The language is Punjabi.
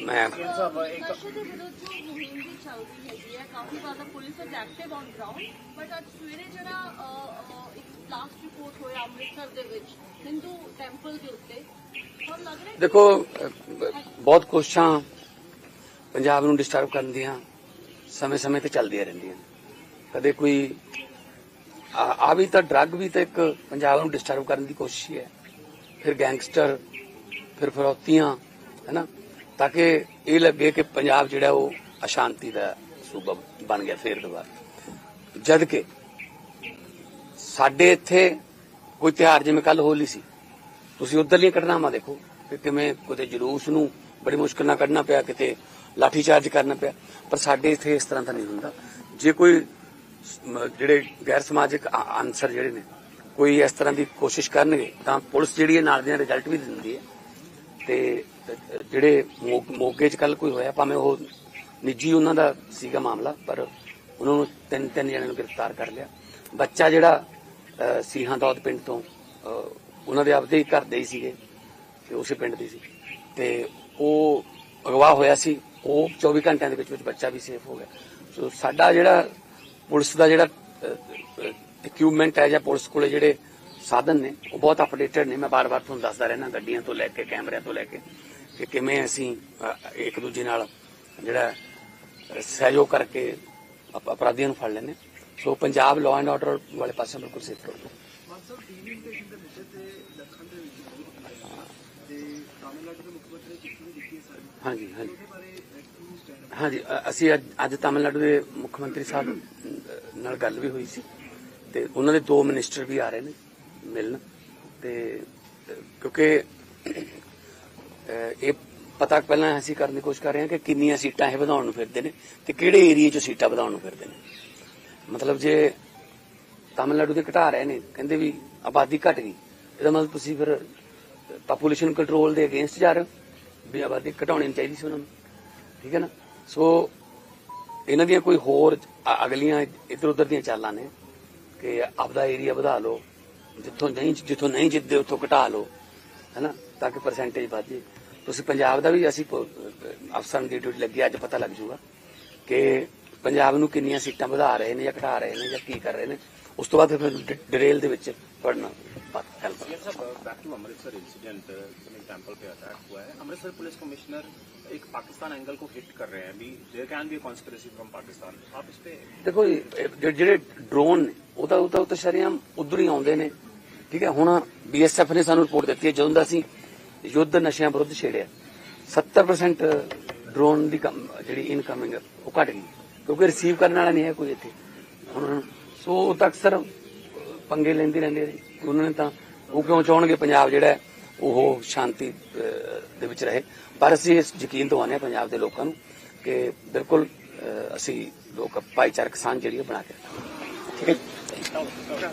ਮੈਂ ਦੇਖੋ ਬਹੁਤ ਕੋਸ਼ਿਸ਼ਾਂ ਪੰਜਾਬ ਨੂੰ ਡਿਸਟਰਬ ਕਰਨ ਦੀਆਂ ਸਮੇਂ-ਸਮੇਂ ਤੇ ਚੱਲਦੀਆਂ ਰਹਿੰਦੀਆਂ। ਕਦੇ ਕੋਈ ਆ ਵੀ ਤਾਂ ਡਰੱਗ ਵੀ ਤਾਂ ਇੱਕ ਪੰਜਾਬ ਨੂੰ ਡਿਸਟਰਬ ਕਰਨ ਦੀ ਕੋਸ਼ਿਸ਼ ਹੈ ਫਿਰ ਗੈਂਗਸਟਰ ਫਿਰ ਫਰੌਤੀਆਂ ਹੈਨਾ ਤਾਂ ਕਿ ਇਹ ਲੱਗੇ ਕਿ ਪੰਜਾਬ ਜਿਹੜਾ ਉਹ ਅਸ਼ਾਂਤੀ ਦਾ ਸੂਬਾ ਬਣ ਗਿਆ ਫੇਰ ਦੁਬਾਰਾ। ਜਦ ਕਿ ਸਾਡੇ ਇੱਥੇ ਕੋਈ ਤਿਉਹਾਰ, ਜਿਵੇਂ ਕੱਲ ਹੋਲੀ ਸੀ, ਤੁਸੀਂ ਉਧਰਲੀਆਂ ਘਟਨਾਵਾਂ ਦੇਖੋ ਕਿ ਕਿਵੇਂ ਕਿਤੇ ਜਲੂਸ ਨੂੰ ਬੜੀ ਮੁਸ਼ਕਲ ਨਾਲ ਕੱਢਣਾ ਪਿਆ, ਕਿਤੇ ਲਾਠੀ ਚਾਰਜ ਕਰਨਾ ਪਿਆ, ਪਰ ਸਾਡੇ ਇੱਥੇ ਇਸ ਤਰ੍ਹਾਂ ਦਾ ਨਹੀਂ ਹੁੰਦਾ। ਜੇ ਕੋਈ ਜਿਹੜੇ ਗੈਰ ਸਮਾਜਿਕ ਅ- ਅਨਸਰ ਜਿਹੜੇ ਨੇ, ਕੋਈ ਇਸ ਤਰ੍ਹਾਂ ਦੀ ਕੋਸ਼ਿਸ਼ ਕਰਨਗੇ, ਤਾਂ ਪੁਲਿਸ ਜਿਹੜੀ ਹੈ ਨਾਲ ਦੀਆਂ ਰਿਜ਼ਲਟ ਵੀ ਦਿੰਦੀ ਹੈ। ਤੇ ਜਿਹੜੇ ਮੋ- ਮੋਗੇ 'ਚ ਕੱਲ ਕੋਈ ਹੋਇਆ, ਭਾਵੇਂ ਉਹ ਨਿੱਜੀ ਉਹਨਾਂ ਦਾ ਸੀਗਾ ਮਾਮਲਾ, ਪਰ ਉਹਨਾਂ ਨੂੰ ਤਿੰਨ ਤਿੰਨ ਜਣਿਆਂ ਨੂੰ ਗ੍ਰਿਫਤਾਰ ਕਰ ਲਿਆ। ਬੱਚਾ ਜਿਹੜਾ ਸੀਹਾਂ ਦੌਦ ਪਿੰਡ ਤੋਂ ਉਹਨਾਂ ਦੇ ਆਪਦੇ ਹੀ ਘਰ ਦੇ ਹੀ ਸੀਗੇ, ਤੇ ਉਸੇ ਪਿੰਡ ਦੇ ਸੀ। ਤੇ ਉਹ ਅਗਵਾ ਹੋਇਆ ਸੀ, ਉਹ 24 ਘੰਟਿਆਂ ਦੇ ਵਿੱਚ ਵਿੱਚ ਬੱਚਾ ਵੀ ਸੇਫ ਹੋ ਗਿਆ। ਸੋ ਸਾਡਾ ਜਿਹੜਾ ਪੁਲਿਸ ਦਾ ਜਿਹੜਾ ਇਕਵਿਪਮੈਂਟ ਹੈ ਜਾਂ ਪੁਲਿਸ ਕੋਲੇ ਜਿਹੜੇ ਸਾਧਨ ਨੇ, ਉਹ ਬਹੁਤ ਅਪਡੇਟਡ ਨੇ। ਮੈਂ ਬਾਰ-ਬਾਰ ਤੁਹਾਨੂੰ ਦੱਸਦਾ ਰਹਿਣਾ ਗੱਡੀਆਂ ਤੋਂ ਲੈ ਕੇ, ਕੈਮਰਿਆਂ ਤੋਂ ਲੈ ਕੇ। ਕਿ ਕਿਵੇਂ ਅਸੀਂ ਇੱਕ ਦੂਜੇ ਨਾਲ ਜਿਹੜਾ ਸਹਿਯੋਗ ਕਰਕੇ ਅਪ- ਅਪਰਾਧੀਆਂ ਨੂੰ ਫੜ ਲੈਂਦੇ so Punjab law and order ਵਾਲੇ ਪਾਸੇ ਬਿਲਕੁਲ ਸੇਫ ਕਰੋ ਹਾਂਜੀ ਹਾਂਜੀ। ਹਾਂਜੀ ਅਸੀਂ ਅੱਜ ਅੱਜ ਤਾਮਿਲਨਾਡੂ ਦੇ ਮੁੱਖ ਮੰਤਰੀ ਸਾਹਿਬ ਨਾਲ ਗੱਲ ਵੀ ਹੋਈ ਸੀ। ਤੇ ਉਹਨਾਂ ਦੇ ਦੋ ਮਿਨਿਸਟਰ ਵੀ ਆ ਰਹੇ ਨੇ ਮਿਲਣ। ਤੇ ਕਿਉਂਕਿ ਇਹ ਪਤਾ ਪਹਿਲਾਂ ਅਸੀਂ ਕਰਨ ਦੀ ਕੋਸ਼ਿਸ਼ ਕਰ ਰਹੇ ਹਾਂ ਕਿ ਕਿੰਨੀਆਂ ਸੀਟਾਂ ਇਹ ਵਧਾਉਣ ਨੂੰ ਫਿਰਦੇ ਨੇ ਤੇ ਕਿਹੜੇ ਏਰੀਆ 'ਚ ਸੀਟਾਂ ਵਧਾਉਣ ਨੂੰ ਫਿਰਦੇ ਨੇ। ਮਤਲਬ ਜੇ ਤਾਮਿਲਨਾਡੂ ਦੇ ਘਟਾ ਰਹੇ ਨੇ, ਕਹਿੰਦੇ ਵੀ ਆਬਾਦੀ ਘਟ ਗਈ, ਇਹਦਾ ਮਤਲਬ ਤੁਸੀਂ ਫਿਰ ਪਾਪੂਲੇਸ਼ਨ ਕੰਟਰੋਲ ਦੇ ਅਗੇਂਸਟ ਜਾ ਰਹੇ ਹੋ, ਵੀ ਆਬਾਦੀ ਘਟਾਉਣੀ ਚਾਹੀਦੀ ਸੀ ਉਹਨਾਂ ਨੂੰ, ਠੀਕ ਹੈ ਨਾ? ਸੋ ਇਹਨਾਂ ਦੀਆਂ ਕੋਈ ਹੋਰ ਅਗਲੀਆਂ ਇੱਧਰ ਉੱਧਰ ਦੀਆਂ ਚਾਲਾਂ ਨੇ ਕਿ ਆਪਦਾ ਏਰੀਆ ਵਧਾ ਲਓ, ਜਿੱਥੋਂ ਨਹੀਂ ਜਿੱਥੋਂ ਨਹੀਂ ਜਿੱਤਦੇ ਉੱਥੋਂ ਘਟਾ ਲਓ। ਹੈਨਾ ਤਾਂ ਕਿ ਪਰਸੈਂਟੇਜ ਵਧ ਜੇ ਤੁਸੀਂ ਪੰਜਾਬ ਦਾ ਵੀ ਅਸੀਂ ਪ- ਅਫਸਰਾਂ ਦੀ ਡਿਊਟੀ ਲੱਗੀ ਅੱਜ ਪਤਾ ਲੱਗ ਜਾਊਗਾ ਕਿ ਪੰਜਾਬ ਨੂੰ ਕਿੰਨੀਆਂ ਸੀਟਾਂ ਵਧਾ ਰਹੇ ਨੇ ਜਾਂ ਘਟਾ ਰਹੇ ਨੇ ਜਾਂ ਕੀ ਕਰ ਰਹੇ ਨੇ ਉਸ ਤੋਂ ਬਾਅਦ ਫਿਰ ਡਿਟੇਲ ਦੇ ਵਿੱਚ ਪੜਨਾ ਹੈਲਪ ये सब बैक टू अमृतसर इंसिडेंट जिसमें टेम्पल पे अटैक हुआ है अमृतसर पुलिस कमिश्नर एक पाकिस्तान एंगल को हिट कर रहे हैं अभी there can be conspiracy from Pakistan आप इस पे ਦੇਖੋ ਜੀ, ਇਹ ਜਿਹੜੇ- ਜਿਹੜੇ ਡਰੋਨ ਨੇ ਉਹ ਤਾਂ ਉਹ ਤਾਂ ਉਹ ਤਾਂ ਸ਼ਰੇਆਮ ਉਧਰ ਹੀ ਆਉਂਦੇ ਨੇ ਠੀਕ ਹੈ? ਹੁਣ ਬੀਐਸਐਫ ਨੇ ਸਾਨੂੰ ਰਿਪੋਰਟ ਦਿੱਤੀ ਹੈ, ਜਦੋਂ ਦਾ ਅਸੀਂ ਯੁੱਧ ਨਸ਼ਿਆਂ ਵਿਰੁੱਧ ਛੇੜਿਆ 70% ਡਰੋਨ ਦੀ ਜਿਹੜੀ ਇਨਕਮਿੰਗ ਉਹ ਘਟ ਗਈ, ਕਿਉਂਕਿ ਰਿਸੀਵ ਕਰਨ ਵਾਲਾ ਨਹੀਂ ਹੈ ਕੋਈ ਇੱਥੇ। ਹੁਣ ਸੋ ਉਹ ਤਾਂ ਅਕਸਰ ਪੰਗੇ ਲੈਂਦੇ ਰਹਿੰਦੇ ਨੇ ਉਹਨਾਂ ਨੇ ਤਾਂ, ਉਹ ਕਿਉਂ ਚਾਹਣਗੇ ਪੰਜਾਬ ਜਿਹੜਾ ਉਹ ਸ਼ਾਂਤੀ ਦੇ ਵਿੱਚ ਰਹੇ। ਪਰ ਅਸੀਂ ਇਸ ਯਕੀਨ ਦਿਵਾਉਂਦੇ ਹਾਂ ਪੰਜਾਬ ਦੇ ਲੋਕਾਂ ਨੂੰ ਕਿ ਬਿਲਕੁਲ ਅਸੀਂ ਲੋਕ ਭਾਈਚਾਰਕ ਸਾਂਝ ਜਿਹੜੀ ਹੈ ਬਣਾ ਕੇ ਠੀਕ ਹੈ